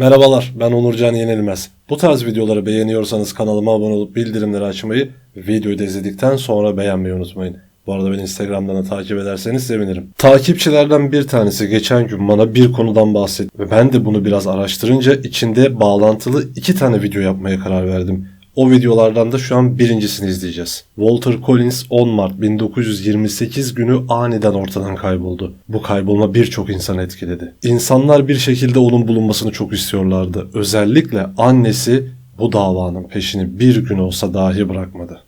Merhabalar, ben Onurcan Yenilmez. Bu tarz videoları beğeniyorsanız kanalıma abone olup bildirimleri açmayı, videoyu da izledikten sonra beğenmeyi unutmayın. Bu arada beni Instagram'dan da takip ederseniz sevinirim. Takipçilerden bir tanesi geçen gün bana bir konudan bahsetti ve ben de bunu biraz araştırınca içinde bağlantılı iki tane video yapmaya karar verdim. O videolardan da şu an birincisini izleyeceğiz. Walter Collins 10 Mart 1928 günü aniden ortadan kayboldu. Bu kaybolma birçok insanı etkiledi. İnsanlar bir şekilde onun bulunmasını çok istiyorlardı. Özellikle annesi bu davanın peşini bir gün olsa dahi bırakmadı.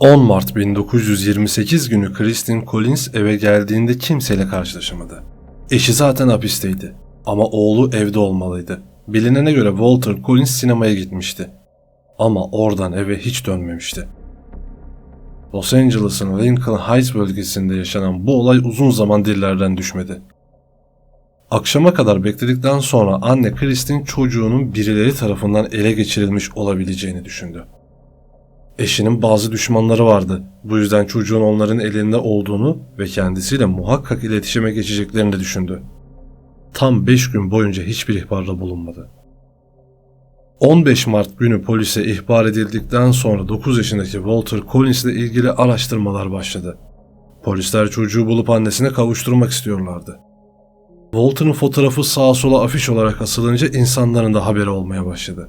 ...10 Mart 1928 günü Kristin Collins eve geldiğinde kimseyle karşılaşamadı. Eşi zaten hapisteydi. Ama oğlu evde olmalıydı. Bilinene göre Walter Collins sinemaya gitmişti. Ama oradan eve hiç dönmemişti. Los Angeles'ın Lincoln Heights bölgesinde yaşanan bu olay uzun zaman dillerden düşmedi. Akşama kadar bekledikten sonra anne Kristin çocuğunun birileri tarafından ele geçirilmiş olabileceğini düşündü. Eşinin bazı düşmanları vardı. Bu yüzden çocuğun onların elinde olduğunu ve kendisiyle muhakkak iletişime geçeceklerini düşündü tam 5 gün boyunca hiçbir ihbarda bulunmadı. 15 Mart günü polise ihbar edildikten sonra 9 yaşındaki Walter Collins ile ilgili araştırmalar başladı. Polisler çocuğu bulup annesine kavuşturmak istiyorlardı. Walter'ın fotoğrafı sağa sola afiş olarak asılınca insanların da haberi olmaya başladı.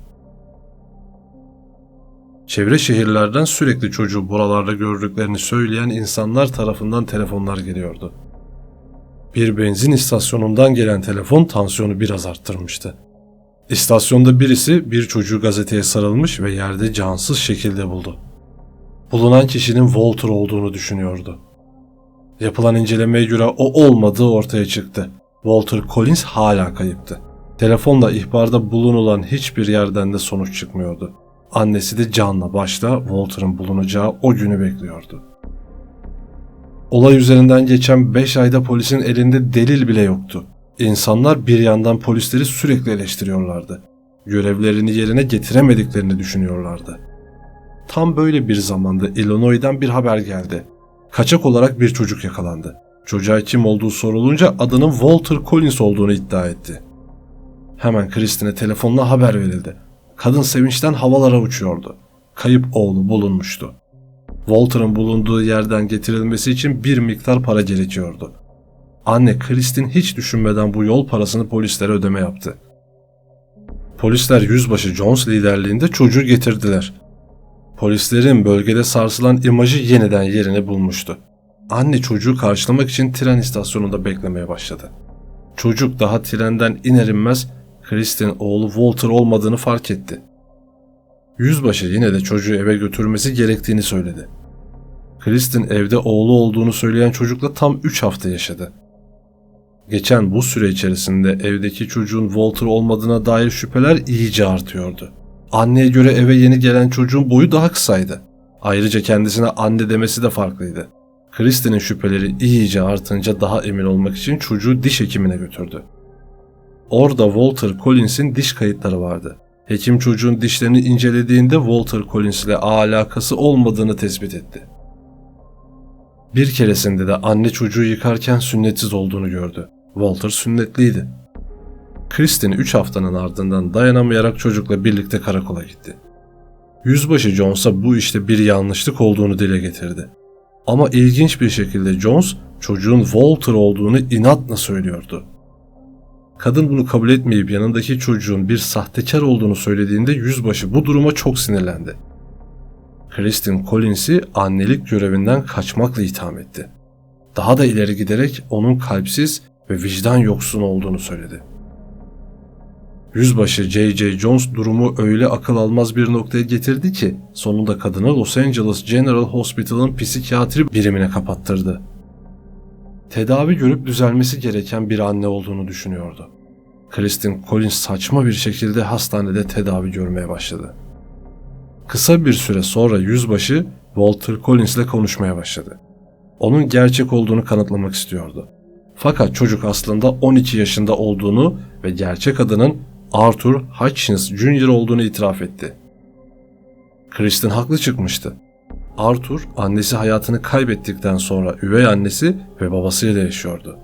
Çevre şehirlerden sürekli çocuğu buralarda gördüklerini söyleyen insanlar tarafından telefonlar geliyordu. Bir benzin istasyonundan gelen telefon tansiyonu biraz arttırmıştı. İstasyonda birisi bir çocuğu gazeteye sarılmış ve yerde cansız şekilde buldu. Bulunan kişinin Walter olduğunu düşünüyordu. Yapılan incelemeye göre o olmadığı ortaya çıktı. Walter Collins hala kayıptı. Telefonla ihbarda bulunulan hiçbir yerden de sonuç çıkmıyordu. Annesi de canla başla Walter'ın bulunacağı o günü bekliyordu. Olay üzerinden geçen 5 ayda polisin elinde delil bile yoktu. İnsanlar bir yandan polisleri sürekli eleştiriyorlardı. Görevlerini yerine getiremediklerini düşünüyorlardı. Tam böyle bir zamanda Illinois'dan bir haber geldi. Kaçak olarak bir çocuk yakalandı. Çocuğa kim olduğu sorulunca adının Walter Collins olduğunu iddia etti. Hemen Kristin'e telefonla haber verildi. Kadın sevinçten havalara uçuyordu. Kayıp oğlu bulunmuştu. Walter'ın bulunduğu yerden getirilmesi için bir miktar para gerekiyordu. Anne Kristin hiç düşünmeden bu yol parasını polislere ödeme yaptı. Polisler yüzbaşı Jones liderliğinde çocuğu getirdiler. Polislerin bölgede sarsılan imajı yeniden yerini bulmuştu. Anne çocuğu karşılamak için tren istasyonunda beklemeye başladı. Çocuk daha trenden iner inmez Kristin oğlu Walter olmadığını fark etti. Yüzbaşı yine de çocuğu eve götürmesi gerektiğini söyledi. Kristin evde oğlu olduğunu söyleyen çocukla tam 3 hafta yaşadı. Geçen bu süre içerisinde evdeki çocuğun Walter olmadığına dair şüpheler iyice artıyordu. Anneye göre eve yeni gelen çocuğun boyu daha kısaydı. Ayrıca kendisine anne demesi de farklıydı. Kristin'in şüpheleri iyice artınca daha emin olmak için çocuğu diş hekimine götürdü. Orada Walter Collins'in diş kayıtları vardı. Hekim çocuğun dişlerini incelediğinde Walter Collins ile alakası olmadığını tespit etti. Bir keresinde de anne çocuğu yıkarken sünnetsiz olduğunu gördü. Walter sünnetliydi. Kristin 3 haftanın ardından dayanamayarak çocukla birlikte karakola gitti. Yüzbaşı Jones'a bu işte bir yanlışlık olduğunu dile getirdi. Ama ilginç bir şekilde Jones çocuğun Walter olduğunu inatla söylüyordu. Kadın bunu kabul etmeyip yanındaki çocuğun bir sahtekar olduğunu söylediğinde yüzbaşı bu duruma çok sinirlendi. Kristin Collins'i annelik görevinden kaçmakla itham etti. Daha da ileri giderek onun kalpsiz ve vicdan yoksun olduğunu söyledi. Yüzbaşı J.J. Jones durumu öyle akıl almaz bir noktaya getirdi ki sonunda kadını Los Angeles General Hospital'ın psikiyatri birimine kapattırdı. Tedavi görüp düzelmesi gereken bir anne olduğunu düşünüyordu. Kristin Collins saçma bir şekilde hastanede tedavi görmeye başladı. Kısa bir süre sonra yüzbaşı Walter Collins ile konuşmaya başladı. Onun gerçek olduğunu kanıtlamak istiyordu. Fakat çocuk aslında 12 yaşında olduğunu ve gerçek adının Arthur Hutchins Jr. olduğunu itiraf etti. Kristen haklı çıkmıştı. Arthur, annesi hayatını kaybettikten sonra üvey annesi ve babasıyla yaşıyordu.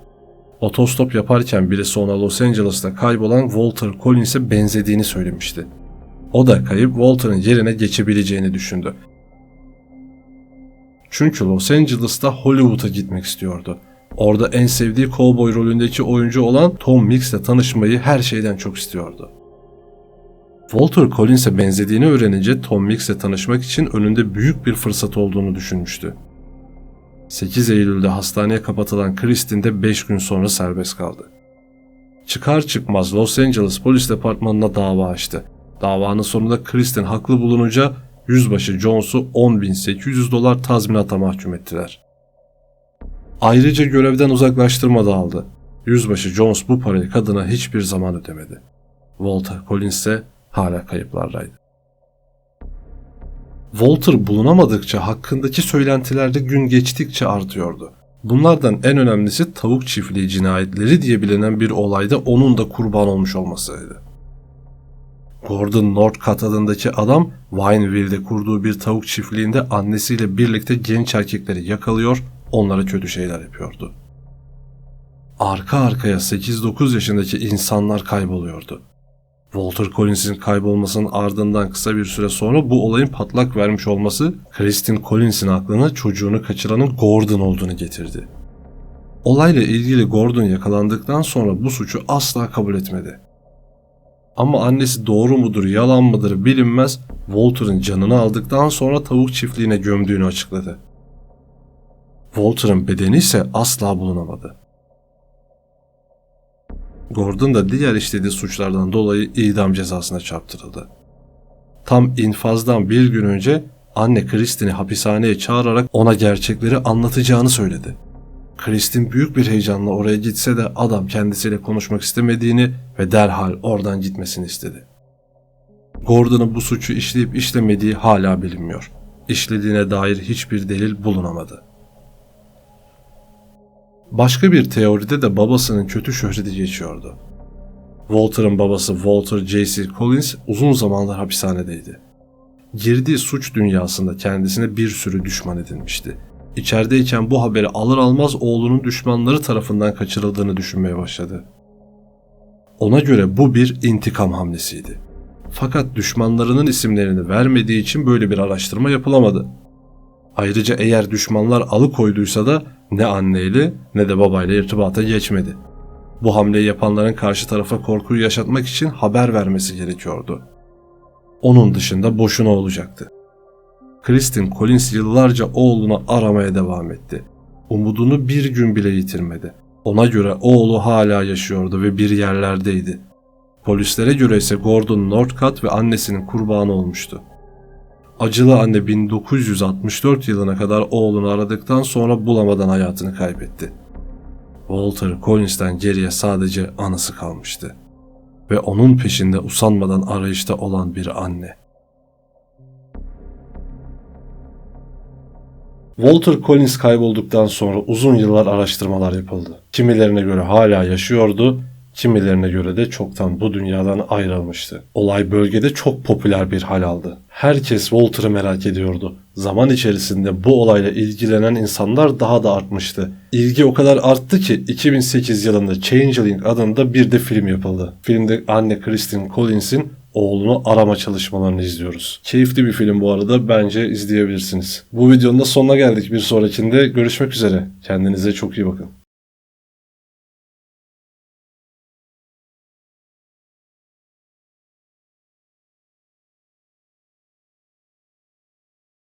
Otostop yaparken birisi ona Los Angeles'ta kaybolan Walter Collins'e benzediğini söylemişti. O da kayıp Walter'ın yerine geçebileceğini düşündü. Çünkü Los Angeles'ta Hollywood'a gitmek istiyordu. Orada en sevdiği kovboy rolündeki oyuncu olan Tom Mix'le tanışmayı her şeyden çok istiyordu. Walter Collins'e benzediğini öğrenince Tom Mix'le tanışmak için önünde büyük bir fırsat olduğunu düşünmüştü. 8 Eylül'de hastaneye kapatılan Kristin de 5 gün sonra serbest kaldı. Çıkar çıkmaz Los Angeles Polis Departmanı'na dava açtı. Davanın sonunda Kristin haklı bulununca yüzbaşı Jones'u 10.800 dolar tazminata mahkum ettiler. Ayrıca görevden uzaklaştırma da aldı. Yüzbaşı Jones bu parayı kadına hiçbir zaman ödemedi. Walter Collins ise hala kayıplardaydı. Walter bulunamadıkça hakkındaki söylentilerde gün geçtikçe artıyordu. Bunlardan en önemlisi tavuk çiftliği cinayetleri diye bilinen bir olayda onun da kurban olmuş olmasıydı. Gordon Northcutt adındaki adam Wineville'de kurduğu bir tavuk çiftliğinde annesiyle birlikte genç erkekleri yakalıyor, onlara kötü şeyler yapıyordu. Arka arkaya 8-9 yaşındaki insanlar kayboluyordu. Walter Collins'in kaybolmasının ardından kısa bir süre sonra bu olayın patlak vermiş olması Kristin Collins'in aklına çocuğunu kaçıranın Gordon olduğunu getirdi. Olayla ilgili Gordon yakalandıktan sonra bu suçu asla kabul etmedi. Ama annesi doğru mudur yalan mıdır bilinmez Walter'ın canını aldıktan sonra tavuk çiftliğine gömdüğünü açıkladı. Walter'ın bedeni ise asla bulunamadı. Gordon da diğer işlediği suçlardan dolayı idam cezasına çarptırıldı. Tam infazdan bir gün önce anne Kristin'i hapishaneye çağırarak ona gerçekleri anlatacağını söyledi. Kristin büyük bir heyecanla oraya gitse de adam kendisiyle konuşmak istemediğini ve derhal oradan gitmesini istedi. Gordon'un bu suçu işleyip işlemediği hala bilinmiyor. İşlediğine dair hiçbir delil bulunamadı. Başka bir teoride de babasının kötü şöhreti geçiyordu. Walter'ın babası Walter J.C. Collins uzun zamanlar hapishanedeydi. Girdiği suç dünyasında kendisine bir sürü düşman edinmişti. İçerideyken bu haberi alır almaz oğlunun düşmanları tarafından kaçırıldığını düşünmeye başladı. Ona göre bu bir intikam hamlesiydi. Fakat düşmanlarının isimlerini vermediği için böyle bir araştırma yapılamadı. Ayrıca eğer düşmanlar alıkoyduysa da ne anneyle ne de babayla irtibata geçmedi. Bu hamleyi yapanların karşı tarafa korkuyu yaşatmak için haber vermesi gerekiyordu. Onun dışında boşuna olacaktı. Kristin Collins yıllarca oğlunu aramaya devam etti. Umudunu bir gün bile yitirmedi. Ona göre oğlu hala yaşıyordu ve bir yerlerdeydi. Polislere göre ise Gordon Northcutt ve annesinin kurbanı olmuştu. Acılı anne 1964 yılına kadar oğlunu aradıktan sonra bulamadan hayatını kaybetti. Walter Collins'ten geriye sadece anısı kalmıştı. Ve onun peşinde usanmadan arayışta olan bir anne. Walter Collins kaybolduktan sonra uzun yıllar araştırmalar yapıldı. Kimilerine göre hala yaşıyordu, kimilerine göre de çoktan bu dünyadan ayrılmıştı. Olay bölgede çok popüler bir hal aldı. Herkes Walter'ı merak ediyordu. Zaman içerisinde bu olayla ilgilenen insanlar daha da artmıştı. İlgi o kadar arttı ki 2008 yılında Changeling adında bir de film yapıldı. Filmde anne Kristen Collins'in oğlunu arama çalışmalarını izliyoruz. Keyifli bir film bu arada bence izleyebilirsiniz. Bu videonun da sonuna geldik. Bir sonrakinde görüşmek üzere. Kendinize çok iyi bakın.